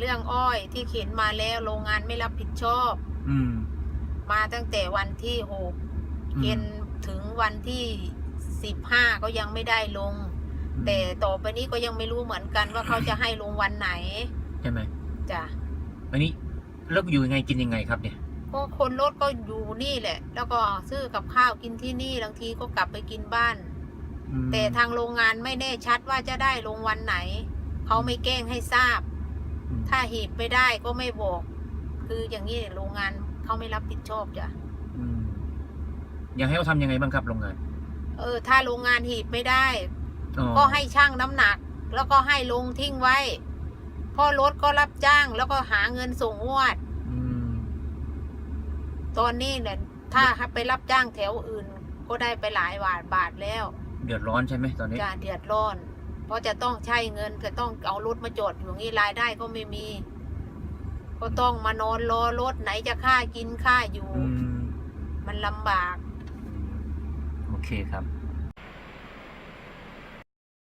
เรื่องอ้อยที่เข็นมาแล้วโรงงานไม่รับผิดชอบ อืม มาตั้งแต่วันที่หกอืมเข็นถึงวันที่สิบห้าก็ยังไม่ได้ลง แต่ต่อไปนี้ก็ยังไม่รู้เหมือนกันว่าเขาจะให้ลงวันไหนใช่ไหมจ้ะอันนี้แล้วอยู่ยังไงกินยังไงครับเนี่ย ก็คนรถก็อยู่นี่แหละ แล้วก็ซื้อกับข้าวกินที่นี่บางทีก็กลับไปกินบ้าน อืมแต่ทางโรงงานไม่แน่ชัดว่าจะได้ลงวันไหน เขาไม่แก้งให้ทราบอืม ถ้าหีบไม่ได้ก็ไม่บอก คืออย่างนี้โรงงานเขาไม่รับผิดชอบจ้ะอืมอยากให้เขาทำยังไงบ้างครับโรงงานเออ ถ้าโรงงานหีบไม่ได้ อ๋อก็ให้ช่างน้ำหนัก แล้วก็ให้ลงทิ้งไว้เพ่อรถก็รับจ้าง แล้วก็หาเงินส่งงวด อืมตอนนี้เนี่ยถ้าไปรับจ้างแถวอื่น ก็ได้ไปหลายบาทบาทแล้วเดือดร้อนใช่ไหมตอนนี้ จะเดือดร้อน เพราะจะต้องใช้เงินจะต้องเอารถมาจอดอยู่อย่างนี้รายได้ก็ไม่มี ก็ต้องมานอนรอรถไหนจะค่ากินค่าอยู่ อืมมันลำบาก โอเคครับ